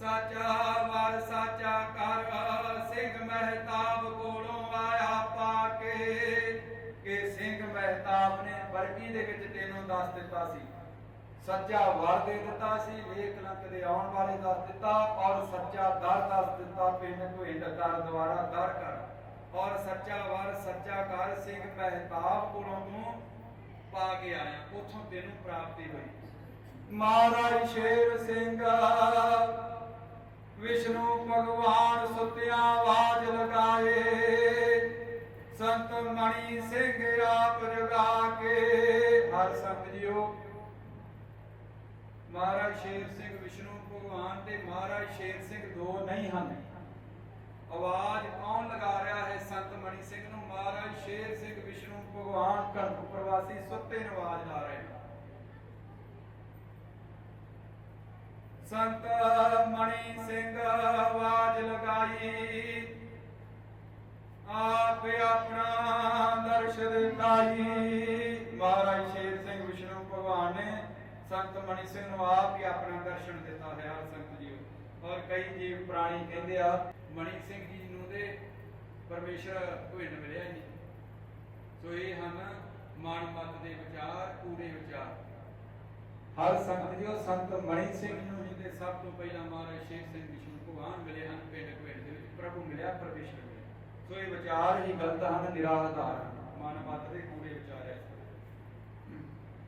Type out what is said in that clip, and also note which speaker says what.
Speaker 1: ਸਾਚਾ ਵਰ ਸਾਚਾ ਕਰ, ਸਿੰਘ ਮਹਿਤਾਬ ਕੋਲੋਂ ਆਇਆ ਪਾ ਕੇ। ਕਿ ਸਿੰਘ ਮਹਿਤਾਬ ਨੇ ਵਰਗੀ ਦੇ ਵਿੱਚ ਤੈਨੂੰ ਦੱਸ ਦਿੱਤਾ ਸੀ। ਸੱਚਾ ਵਰ ਦੇ ਦਿੱਤਾ ਸੀ ਲੇਖ ਲੰਕ ਦੇ ਆਉਣ ਵਾਲੇ ਦੱਸ ਦਿੱਤਾ, ਔਰ ਸੱਚਾ ਦਰ ਦੱਸ ਦਿੱਤਾ, ਪਿੰਡ ਭਿੰਡ ਕਰ ਦੁਆਰਾ ਦਰ ਕਰ। ਔਰ ਸੱਚਾ ਵਰ ਸੱਚਾ ਕਰ, ਸਿੰਘ ਮਹਿਤਾਬ ਕੋਲੋਂ ਤੂੰ ਪਾ ਕੇ ਆਇਆ, ਉਥੋਂ ਤੈਨੂੰ ਪ੍ਰਾਪਤੀ ਹੋਈ। ਮਹਾਰਾਜ ਸ਼ੇਰ ਸਿੰਘ ਵਿਸ਼ਨੂੰ ਭਗਵਾਨ ਸੁਤਿਆਂ ਆਵਾਜ਼ ਲਗਾਏ। ਸੰਤ ਮਣੀ ਸਿੰਘ ਆਪ ਜਗਾ ਕੇ। ਹਰ ਸੰਤ ਜੀਓ ਮਹਾਰਾਜ ਸ਼ੇਰ ਸਿੰਘ ਵਿਸ਼ਨੂੰ ਭਗਵਾਨ ਤੇ ਮਹਾਰਾਜ ਸ਼ੇਰ ਸਿੰਘ ਦੋ ਨਹੀਂ ਹਨ। ਆਵਾਜ਼ ਕੌਣ ਲਗਾ ਰਿਹਾ ਹੈ ਸੰਤ ਮਣੀ ਸਿੰਘ ਨੂੰ? ਮਹਾਰਾਜ ਸ਼ੇਰ ਸਿੰਘ ਵਿਸ਼ਨੂੰ ਭਗਵਾਨ ਕਣਕ ਪ੍ਰਵਾਸੀ ਸੁੱਤੇ ਨੂੰ ਆਵਾਜ਼ ਲਾ ਰਹੇ ਹਨ। ਸੰਤ ਮਣੀ ਸਿੰਘ ਆਵਾਜ਼ ਲਗਾਈ। ਆਪ ਆਪਣਾ ਦਰਸ਼ ਦਿਖਾਈ। ਮਹਾਰਾਜ ਸ਼ੇਰ ਸਿੰਘ ਵਿਸ਼ਨੂੰ ਭਗਵਾਨ ਨੇ ਸੰਤ ਮਣੀ ਸਿੰਘ ਨੂੰ ਆਪ ਹੀ ਆਪਣਾ ਦਰਸ਼ਨ ਦਿੱਤਾ ਹੈ ਸੰਤ ਜੀਓ ਔਰ ਕਈ ਜੀਵ ਪ੍ਰਾਣੀ ਕਹਿੰਦੇ ਆ, ਮਣੀ ਸਿੰਘ ਜੀ ਨੂੰ ਦੇ ਪਰਮੇਸ਼ਰ ਭਿੰਡ ਮਿਲਿਆ ਹੀ ਸੋ ਇਹ ਹਨ ਮਨ ਮਤ ਦੇ ਵਿਚਾਰ ਕੂੜੇ ਵਿਚਾਰ। ਹਰ ਸੰਤ ਜੀਓ ਸੰਤ ਮਣੀ ਸਿੰਘ ਨੂੰ ਸਭ ਤੋਂ ਪਹਿਲਾਂ ਮਹਾਰਾਜ ਸ਼ੇਰ ਸਿੰਘ ਵਿਸ਼ਨੂੰ ਭਗਵਾਨ ਮਿਲੇ ਹਨ ਪਿੰਡ ਪਿੰਡ ਦੇ ਵਿੱਚ, ਪ੍ਰਭੂ ਮਿਲਿਆ ਪਰਮੇਸ਼ਰ ਮਿਲਿਆ। ਸੋ ਇਹ ਵਿਚਾਰ ਹੀ ਗਲਤ ਹਨ, ਨਿਰਾਧਾਰ ਹਨ। ਮਨ ਮਤ ਦੇ